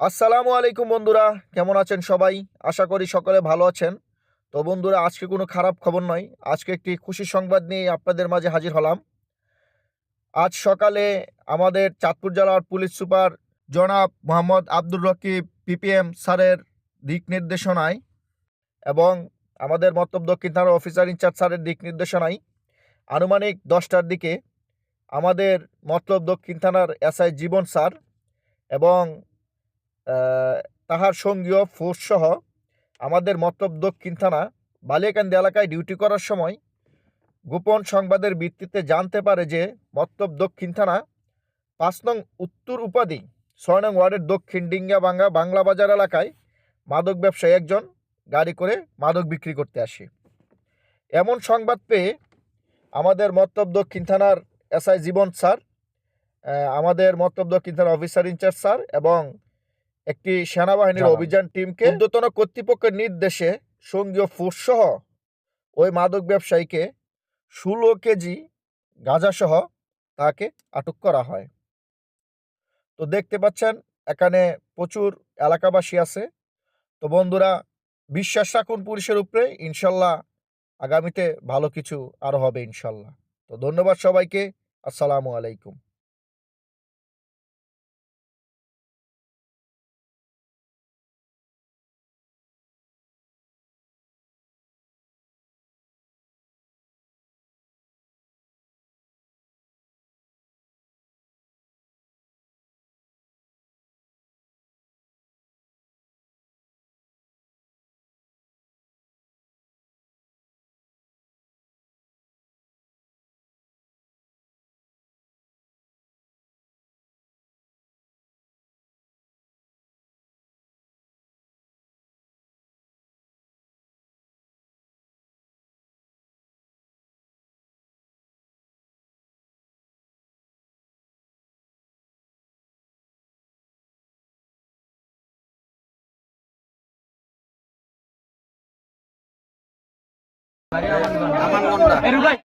আসসালামু আলাইকুম বন্ধুরা, কেমন আছেন সবাই? আশা করি সকলে ভালো আছেন। তো বন্ধুরা, আজকে কোনো খারাপ খবর নয়। আজকে একটি খুশি সংবাদ নিয়ে আপনাদের মাঝে হাজির হলাম। আজ সকালে আমাদের চাঁদপুর জেলার পুলিশ সুপার জনাব মোহাম্মদ আব্দুর রকিব, পিপিএম স্যারের দিক নির্দেশনায় এবং আমাদের মতলব দক্ষিণ থানার অফিসার ইনচার্জ স্যারের দিক নির্দেশনায় আনুমানিক দশটার দিকে আমাদের মতলব দক্ষিণ থানার এসআই জীবন স্যার এবং তাহার সঙ্গীয় ফোর্স সহ আমাদের মতলব দক্ষিণ থানা বালিয়াকান্দি এলাকায় ডিউটি করার সময় গোপন সংবাদের ভিত্তিতে জানতে পারে যে মতলব দক্ষিণ থানা পাঁচ নং উত্তর উপাধি, ছয় নং ওয়ার্ডের দক্ষিণ ডিঙ্গাবাঙ্গা বাংলা বাজার এলাকায় মাদক ব্যবসায়ী একজন গাড়ি করে মাদক বিক্রি করতে আসে। এমন সংবাদ পেয়ে আমাদের মতলব দক্ষিণ থানার এসআই জীবন স্যার আমাদের মতলব দক্ষিণ থানার অফিসার ইনচার্জ স্যার এবং একটি সেনাবাহিনীর অভিযান টিমকে ঊর্ধ্বতন কর্তৃপক্ষের নির্দেশে সঙ্গীয় ফোর্স সহ ওই মাদক ব্যবসায়ীকে ষোলো কেজি গাঁজাসহ তাকে আটক করা হয়। তো দেখতে পাচ্ছেন এখানে প্রচুর এলাকাবাসী আছে। তো বন্ধুরা বিশ্বাস রাখুন পুলিশের উপরে ইনশাল্লাহ আগামীতে ভালো কিছু আরও হবে ইনশাল্লাহ। তো ধন্যবাদ সবাইকে আসসালামু আলাইকুম। আমার মনটা